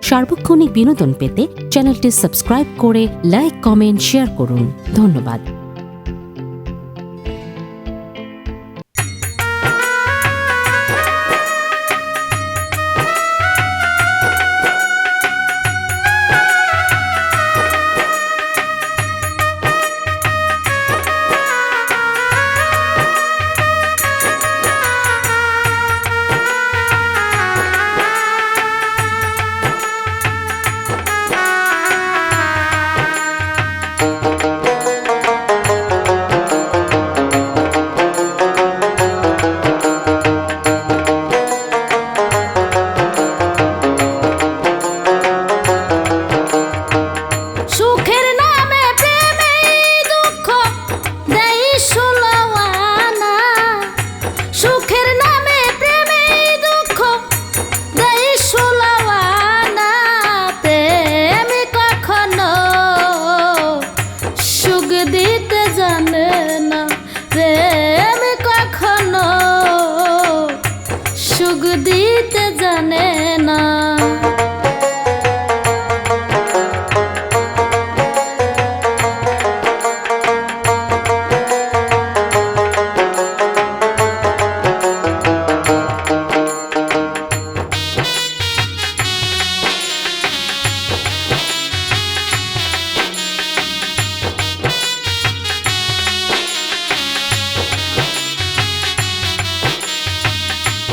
সার্বক্ষণিক বিনোদন পেতে চ্যানেলটি সাবস্ক্রাইব করে লাইক কমেন্ট শেয়ার করুন। ধন্যবাদ।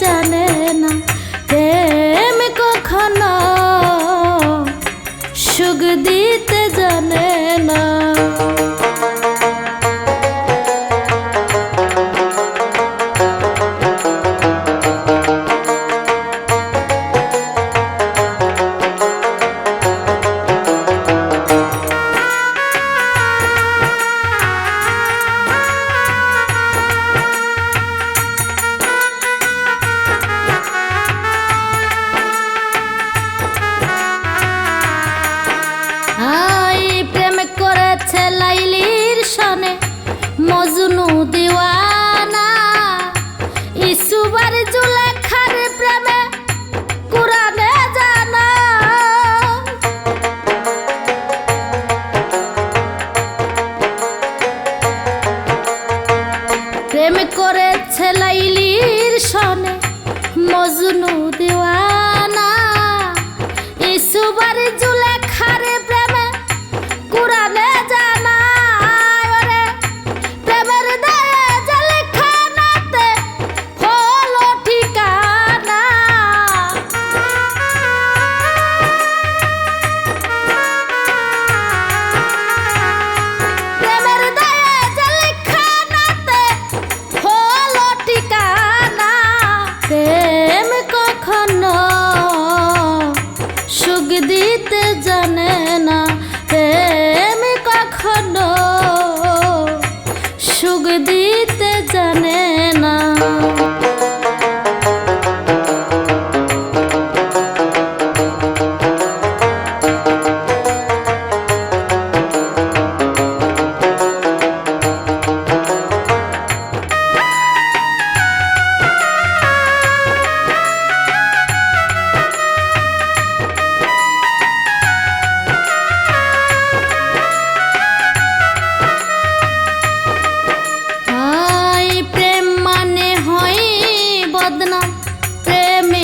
জানে নদে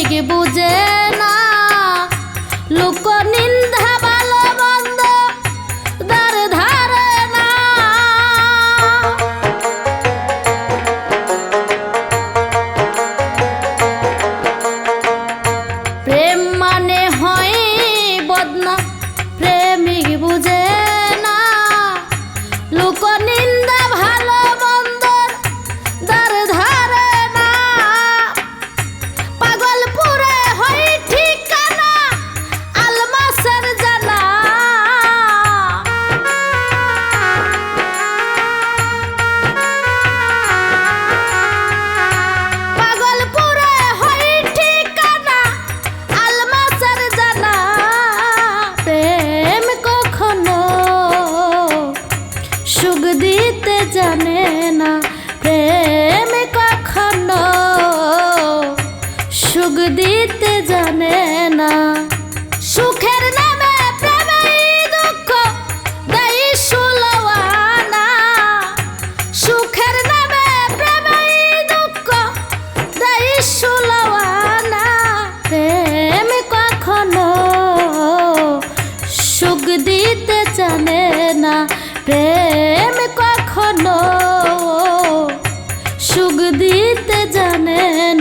আবেগ বুঝে দিতে জানে।